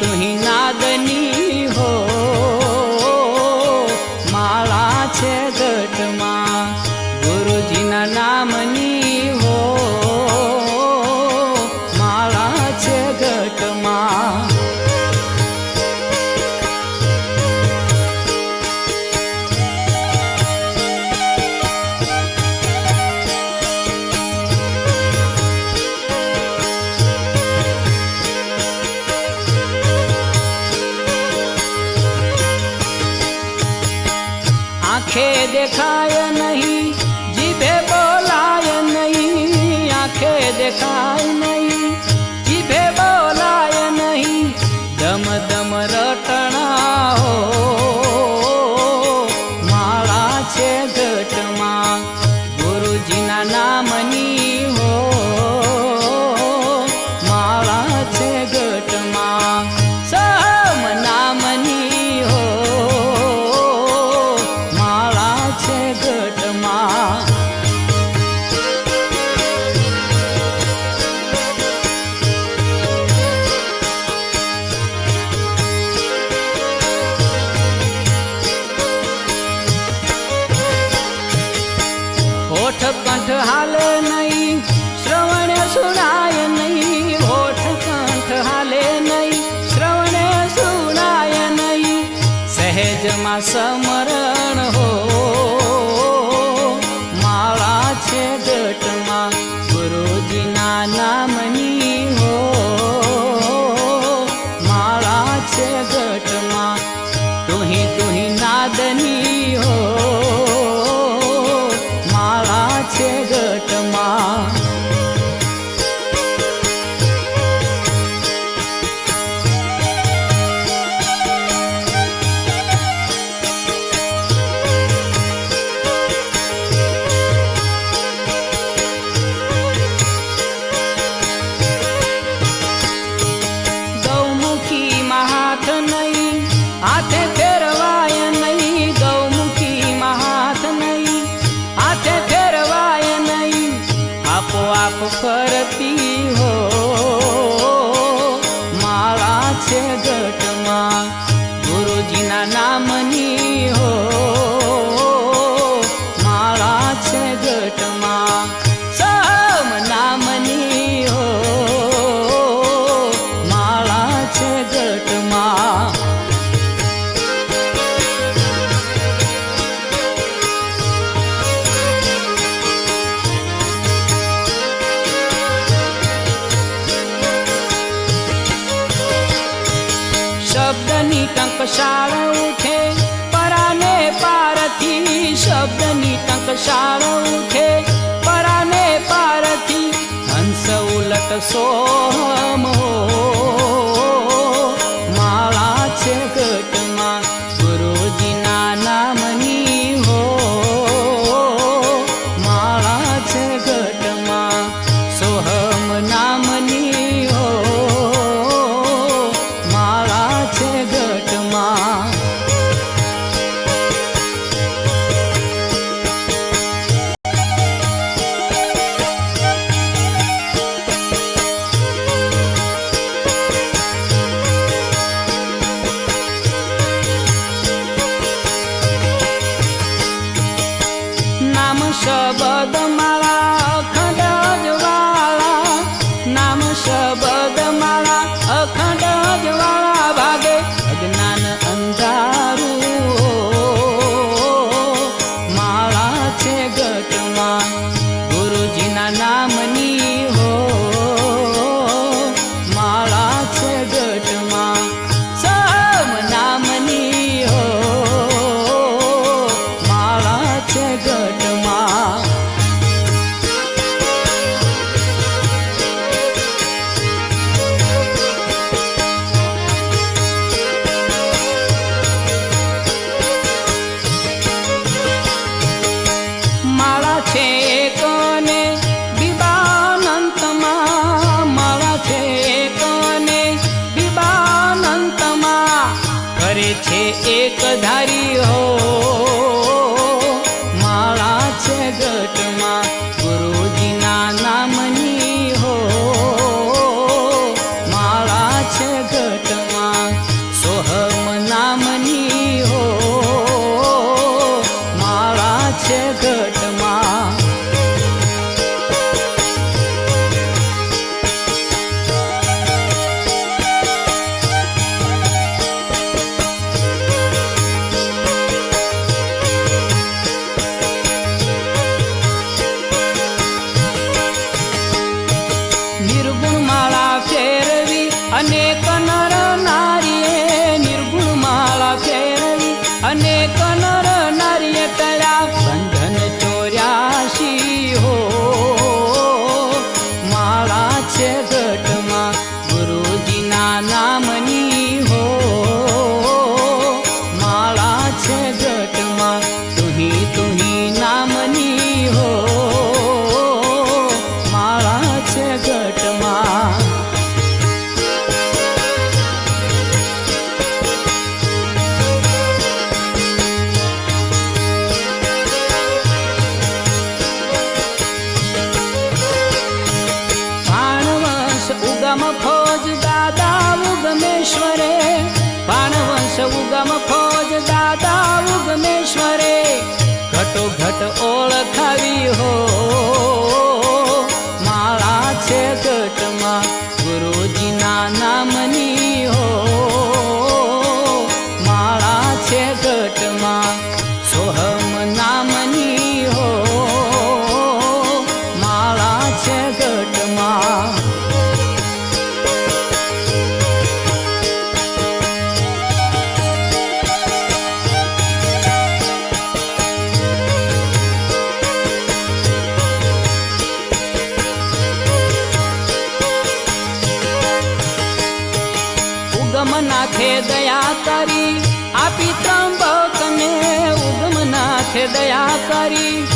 તુહી નાદની આંખે દેખાય નહીં, જીભે બોલાય નહીં, આંખે દેખાય નહીં, જીભે બોલાય નહીં દમ દમ રટણા હો. હાલે નહીં, શ્રવણે સુનાય નહીં હોઠ કંઠ હાલે નહીં, શ્રવણે સુનાય નહીં. સહેજમાં સમરણ હોય ટંકશાળ ઉઠે પરાને પારથી શબ્દની ટંકશાળ ઉઠે પરાને પારથી હંસ ઉલટ સોહ છે એક ધારી હો. દયા કરી. આપી ત્રંબકને ઉગમ નાખે દયા કરી.